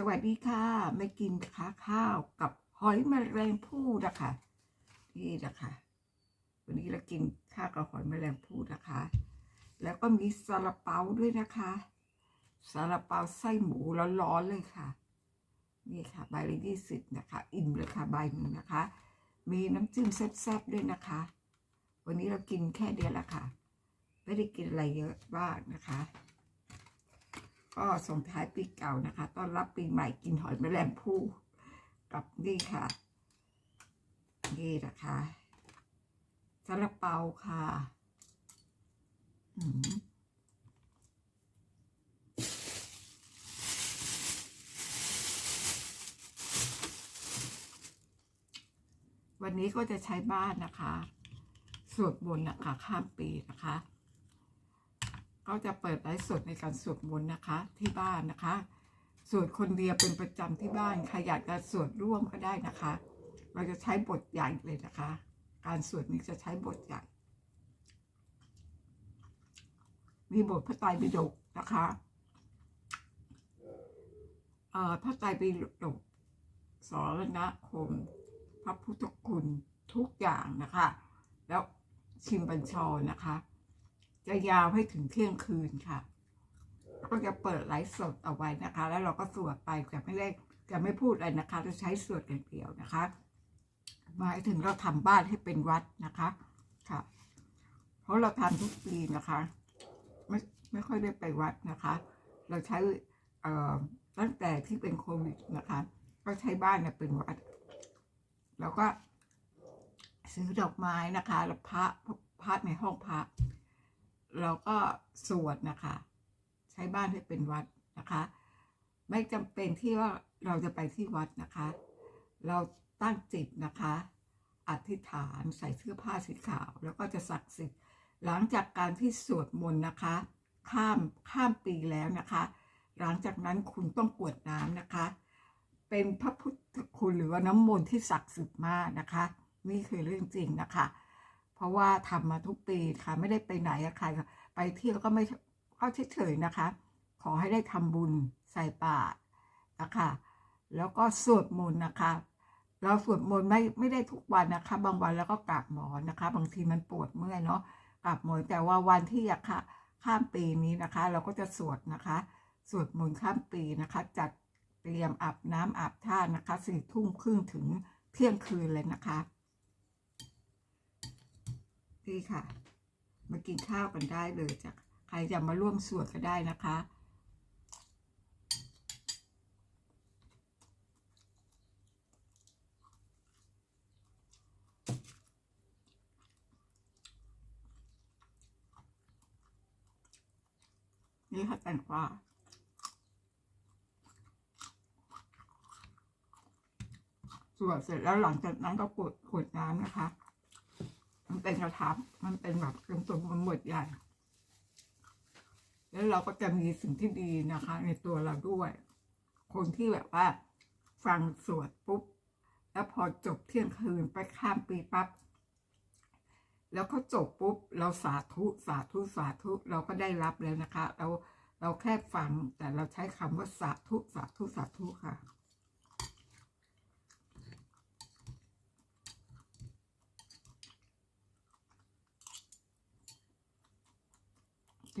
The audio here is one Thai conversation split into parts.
สวัสดีค่ะไม่กินข้าข้าวกับหอยแมลงภู่นะคะนี่นะคะวันนี้เรากินข้าวกับหอยแมลงภู่นะคะ แล้วก็มีซาลาเปาด้วยนะคะซาลาเปาไส้หมูร้อนๆเลยค่ะ นี่ค่ะใบละยี่สิบนะคะ อิ่มเลยค่ะใบหนึ่งนะคะ มีน้ำจิ้มแซ่บๆด้วยนะคะ วันนี้เรากินแค่เดียวละค่ะ ไม่ได้กินอะไรเยอะบ้างนะคะ ก็ส่งท้ายปีเก่านะคะ ต้อนรับปีใหม่กินหอยแมลงภู่กับนี่ค่ะ นี่นะคะซาลาเปาค่ะอืมวันนี้ก็จะใช้บ้านนะคะ สวดมนต์นะคะ ข้ามปีนะคะ ก็จะเปิดไลฟ์สดในการสวดมนต์นะคะ ที่บ้านนะคะ สวดคนเดียวเป็นประจำที่บ้านใครอยากจะสวดร่วมก็ได้นะคะ เราจะใช้บทใหญ่เลยนะคะ การสวดนี้จะใช้บทใหญ่ มีบทพระไตรปิฎกนะคะเอ่อพระไตรปิฎกสรณคม พระพุทธคุณทุกอย่างนะคะ แล้วชิมบัญชรนะคะ จะยาวให้ถึงเที่ยงคืนค่ะ ก็จะเปิดไลฟ์สดเอาไว้นะคะ แล้วเราก็สวดไปจะไม่ได้จะไม่พูดอะไรนะคะจะใช้สวดอย่างเดียวนะคะ หมายถึงเราทำบ้านให้เป็นวัดนะคะค่ะ เพราะเราทำทุกปีนะคะ ไม่ไม่ค่อยได้ไปวัดนะคะ เราใช้เอ่อตั้งแต่ที่เป็นโควิดนะคะ ก็ใช้บ้านเนี่ยเป็นวัด แล้วก็ซื้อดอกไม้นะคะแล้วพระพระในห้องพระ เราก็สวดนะคะ ใช้บ้านให้เป็นวัดนะคะ ไม่จำเป็นที่ว่าเราจะไปที่วัดนะคะ เราตั้งจิตนะคะอธิษฐานใส่เสื้อผ้าสีขาว แล้วก็จะศักดิ์สิทธิ์หลังจากการที่สวดมนต์นะคะ ข้ามข้ามปีแล้วนะคะ หลังจากนั้นคุณต้องกวดน้ำนะคะ เป็นพระพุทธคุณหรือว่าน้ำมนต์ที่ศักดิ์สิทธิ์มากนะคะ นี่คือเรื่องจริงนะคะ เพราะว่าทำมาทุกปีค่ะ ไม่ได้ไปไหนอะใครค่ะไปเที่ยวก็ไม่ก็เฉยๆนะคะ ขอให้ได้ทำบุญใส่บาตรนะคะแล้วก็สวดมนต์นะคะ เราสวดมนต์ไม่ไม่ได้ทุกวันนะคะ บางวันแล้วก็กราบหมอนนะคะ บางทีมันปวดเมื่อยเนาะกราบหมอนแต่ว่าวันที่อยากค่ะข้ามปีนี้นะคะ เราก็จะสวดนะคะ สวดมนต์ข้ามปีนะคะ จัดเตรียมอาบน้ำอาบท่านะคะสี่ทุ่มครึ่งถึงเที่ยงคืนเลยนะคะ นี่ค่ะ มากินข้าวกันได้เลยจ้ะใครจะมาร่วมสวดก็ได้นะคะนี่ค่ะแตงกวาสวดเสร็จแล้วหลังจากนั้นก็กดขวดน้ำนะคะ มันเป็นกระทับมันเป็นแบบเป็นตัวมันหมดใหญ่แล้วเราก็จะมีสิ่งที่ดีนะคะ ในตัวเราด้วย คนที่แบบว่า ฟังสวดปุ๊บ แล้วพอจบเที่ยงคืนไปข้ามปีปั๊บแล้วเขาจบปุ๊บ เราสาธุสาธุสาธุเราก็ได้รับแล้วนะคะ เราเราแค่ฟังแต่เราใช้คำว่าสาธุสาธุสาธุค่ะ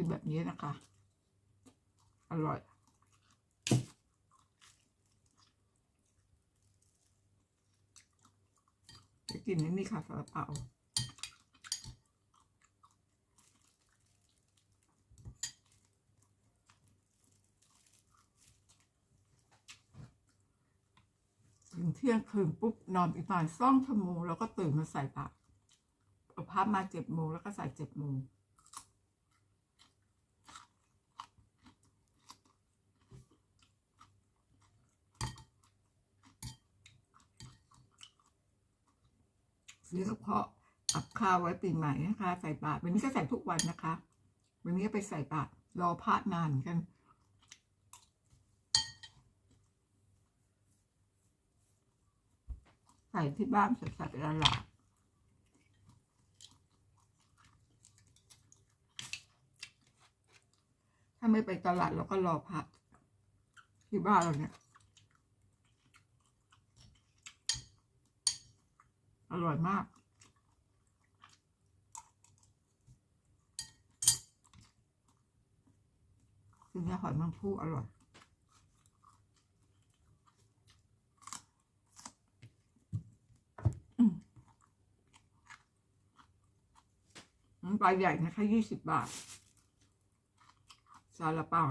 กินแบบนี้นะคะ อร่อยจะกินนี่นี่ค่ะซาลาเปาถึงเที่ยงคืนปุ๊บนอนอีกประมาณสองชั่วโมงแล้วก็ตื่นมาใส่บาตรเอาพับมาเจ็ดโมงแล้วก็ใส่เจ็ดโมง ซื้อกระเพาะกับข้าวไว้ปีใหม่นะคะ ใส่บาตรวันนี้ก็ใส่ทุกวันนะคะ วันนี้ก็ไปใส่บาตรรอพระนานกันใส่ที่บ้านส่ใส่ละหลาดถ้าไม่ไปตลาดเราก็รอพระที่บ้านเราเนี่ย ร่อยมากกินยาหอยแมังผู้อร่อยอืมน้ำปลาใหญ่นะคะยี่สิบบาท ซาลาเปา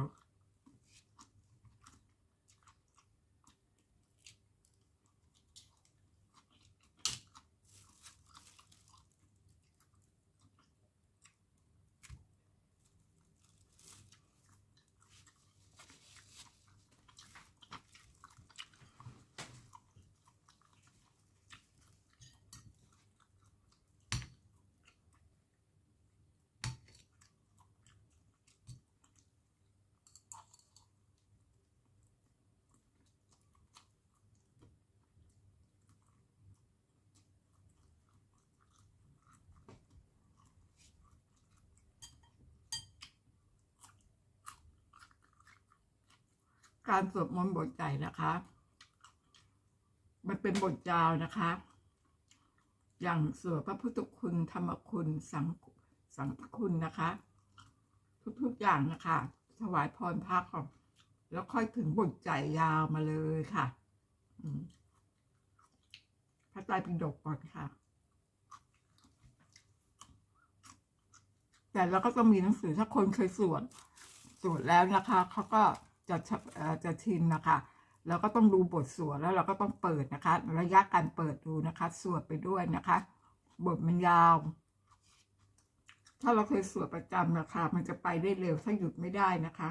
การสวดมนต์บทใจนะคะ มันเป็นบทยาวนะคะ อย่างสวดพระพุทธคุณธรรมคุณสังสังคุณนะคะ ทุกๆอย่างนะคะ ถวายพรพระก่อนแล้วค่อยถึงบทใจยาวมาเลยค่ะพระไตรปิฎกก่อนค่ะ แต่เราก็ต้องมีหนังสือถ้าคนเคยสวดสวดแล้วนะคะเขาก็ จะชเอ่อจะชินนะคะแล้วก็ต้องดูบทสวดแล้วเราก็ต้องเปิดนะคะ ระยะการเปิดดูนะคะ สวดไปด้วยนะคะ บทมันยาว ถ้าเราเคยสวดประจำนะคะ มันจะไปได้เร็วถ้าหยุดไม่ได้นะคะ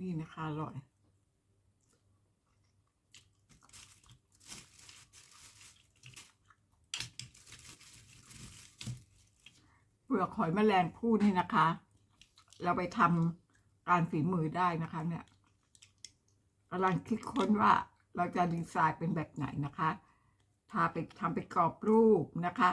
นี่นะคะอร่อย เปลือกหอยแมลงภู่นี่นะคะ เราไปทำการฝีมือได้นะคะเนี่ยกำลังคิดค้นว่าเราจะดีไซน์เป็นแบบไหนนะคะทาไปทำไปกรอบรูปนะคะ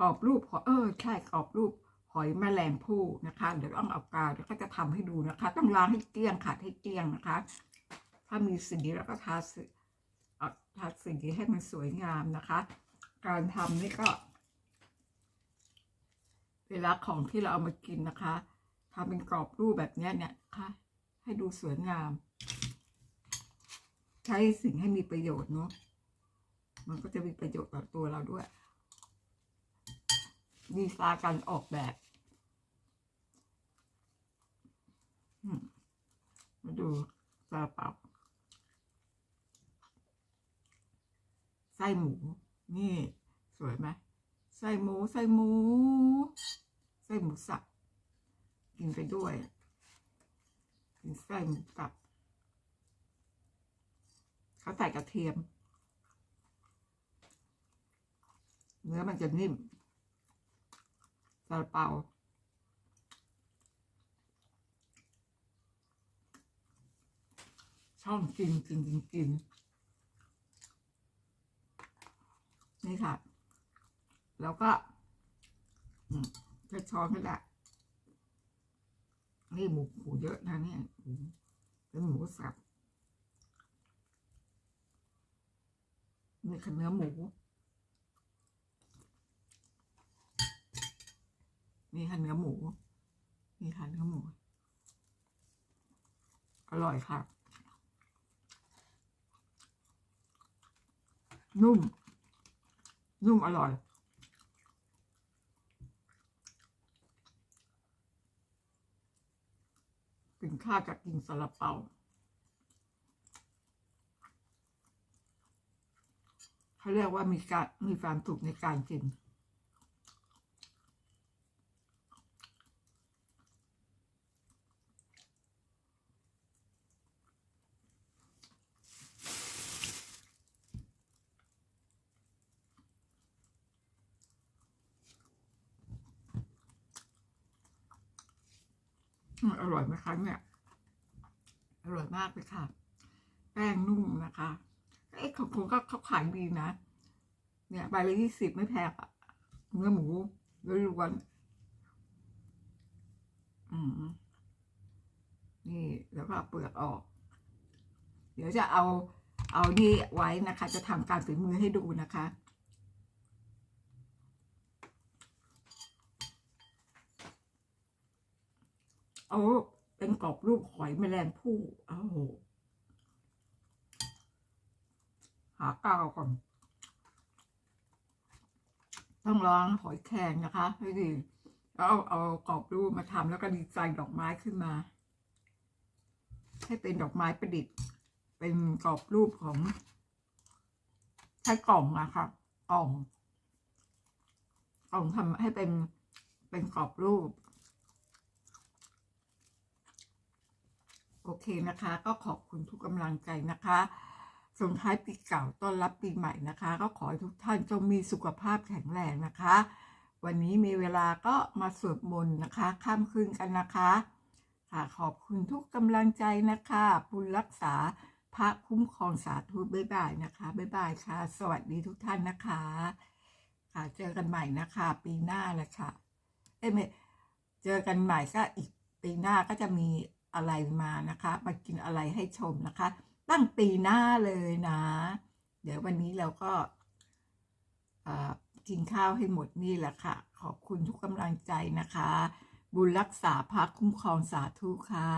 กรอบรูปหอเออใช่กรอบรูป หอยแมลงภู่นะคะ เดี๋ยวต้องเอากาวเดี๋ยวก็จะทำให้ดูนะคะ ต้องล้างให้เกลี้ยงขัดให้เกลี้ยงนะคะ ถ้ามีสีแล้วก็ทาสีเอาทาสีให้มันสวยงามนะคะ การทำนี่ก็ เวลาของที่เราเอามากินนะคะทำเป็นกรอบรูปแบบนี้เนี่ยค่ะ ให้ดูสวยงาม ใช้สิ่งให้มีประโยชน์เนาะมันก็จะมีประโยชน์ต่อตัวเราด้วย ดีไซน์การออกแบบมาดูซาลาเปาไส้หมู นี่ สวยไหมไส้หมูไส้หมูไส้หมูสับกินไปด้วย กินไส้หมูสับเขาใส่กระเทียม เนื้อมันจะนิ่ม ซาลาเปาชองกินกินกินกินนี่ค่ะ แล้วก็ใช้ช้อนก็ได้นี่หมูหมูเยอะนะเนี่ยเป็นหมูสับนี่คือเนื้อหมู นี่ค่ะเนื้อหมู นี่ค่ะเนื้อหมู อร่อยค่ะ นุ่ม นุ่มอร่อยกินข้าวกับกินซาลาเปาเขาเรียกว่ามีการมีความสุขในการกิน อืมอ ร่อยไหมคะเนี่ยอร่อยมากเลยค่ะ แป้งนุ่มนะคะเอ๊ะของผมก็เขาขายดีนะ เนี่ยใบละยี่สิบไม่แพงอะเนื้อหมูล้วนอืมนี่แล้วก็เอาเปลือกออก เดี๋ยวจะเอาเอานี่ไว้นะคะ จะทำการฝีมือให้ดูนะคะโอ้ เป็นกรอบรูปหอยแมลงภู่โอ้โหหากาวก่อน ต้องล้างหอยแครงนะคะให้ดีแล้วเอาเอากรอบรูปมาทำแล้วก็ดีไซน์ดอกไม้ขึ้นมา ให้เป็นดอกไม้ประดิษฐ์ เป็นกรอบรูปของใช้กล่องอะค่ะกล่องกล่องทำให้เป็นเป็นกรอบรูป โอเคนะคะ ก็ขอบคุณทุกกำลังใจนะคะส่งท้ายปีเก่าต้อนรับปีใหม่นะคะ ก็ขอให้ทุกท่านจงมีสุขภาพแข็งแรงนะคะ วันนี้มีเวลาก็มาสวดมนต์นะคะ ข้ามคืนกันนะคะค่ะขอบคุณทุกกำลังใจนะคะบุญรักษาพระคุ้มครองสาธุบ๊ายบายนะคะบ๊ายบายค่ะ สวัสดีทุกท่านนะคะ ค่ะเจอกันใหม่นะคะ ปีหน้าละค่ะเอ้ยไม่เจอกันใหม่ก็อีกปีหน้าก็จะมี อะไรมานะคะ มากินอะไรให้ชมนะคะ ตั้งปีหน้าเลยนะ เดี๋ยววันนี้เราก็กินข้าวให้หมดนี่แหละค่ะ ขอบคุณทุกกำลังใจนะคะ บุญรักษาพักคุ้มครองสาธุค่ะ